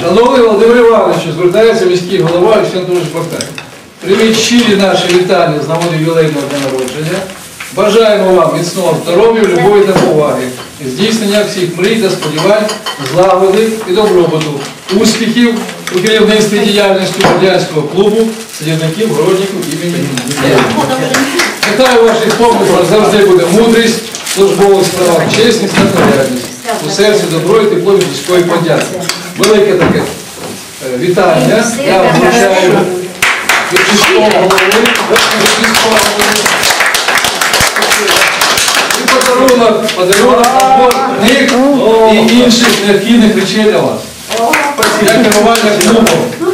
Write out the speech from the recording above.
Шановний Володимир Іванович, звертається міський голова Анатолійович Бахтай. Прийміть щирі наші вітання з нагоди ювілейного дня народження. Бажаємо вам міцного здоров'я, любові та поваги, здійснення всіх мрій та сподівань, злагоди і добробуту, успіхів у керівництві діяльності радянського клубу садівників городників імені у ваших помислах завжди буде мудрість, службових справах, чесність та порядність. У серці добро і тепло від міської подяки. Велике таке е, вітання. Я вручаю від міського голови. від міського голови. І подарунок, подарунок, набор книг і інших необхідних речей для вас. Для керування клубом. Ну,